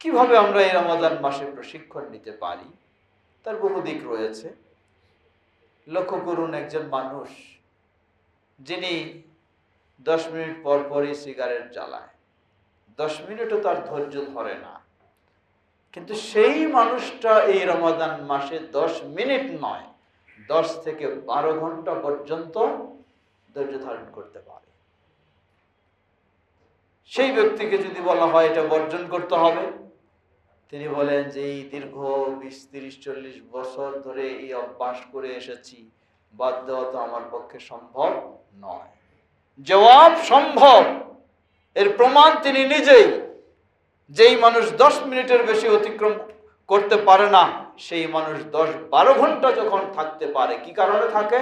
কীভাবে আমরা এই রমাদান মাসে প্রশিক্ষণ নিতে পারি? তার বহু দিক রয়েছে। লক্ষ্য করুন একজন মানুষ যিনি দশ মিনিট পর পরই সিগারেট জ্বালায়। দশ মিনিটও তার ধৈর্য ধরে না। কিন্তু সেই মানুষটা এই রমাদান মাসে দশ মিনিট নয়, দশ থেকে বারো ঘণ্টা পর্যন্ত ধৈর্য ধারণ করতে পারে। সেই ব্যক্তিকে যদি বলা হয় এটা বর্জন করতে হবে। তিনি বলেন যে এই দীর্ঘ বিশ, তিরিশ, চল্লিশ বছর ধরে এই অভ্যাস করে এসেছি। বাদ দেওয়া তো আমার পক্ষে সম্ভব নয়। জবাব সম্ভব। এর প্রমাণ তিনি নিজেই। যেই মানুষ দশ মিনিটের বেশি অতিক্রম করতে পারে না, সেই মানুষ দশ, বারো ঘণ্টা যখন থাকতে পারে, কি কারণে থাকে?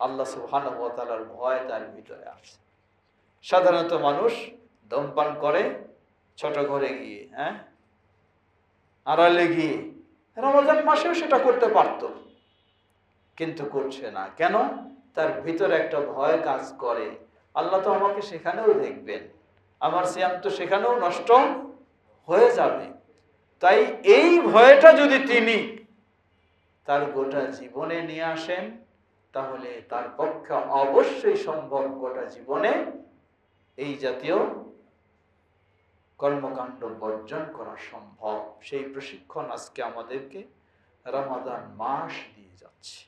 আল্লাহ ওয়া ভয় তার ভিতরে আছে। সাধারণত মানুষ ধূমপান করে ছোট ঘরে গিয়ে হ্যাঁ? আড়ালে গিয়ে রমজান মাসেও সেটা করতে পারত। কিন্তু করছে না। কেন? তার ভিতরে একটা ভয় কাজ করে। আল্লাহ তো আমাকে সেখানেও দেখবেন। আমার সিয়াম তো সেখানেও নষ্ট হয়ে যাবে। তাই এই ভয়টা যদি তিনি তার গোটা জীবনে নিয়ে আসেন, তাহলে তার পক্ষে অবশ্যই সম্ভব গোটা জীবনে এই জাতীয় কর্মকাণ্ড বর্জন করা সম্ভব। সেই প্রশিক্ষণ আজকে আমাদেরকে রমাদান মাস দিয়ে যাচ্ছে।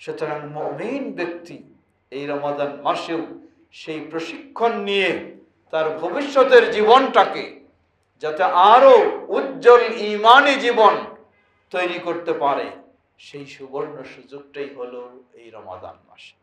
সুতরাং মমিন ব্যক্তি এই রমাদান মাসেও সেই প্রশিক্ষণ নিয়ে তার ভবিষ্যতের জীবনটাকে যাতে আরও উজ্জ্বল ইমানি জীবন তৈরি করতে পারে, সেই সুবর্ণ সুযোগটাই হলো এই রমাদান মাসে।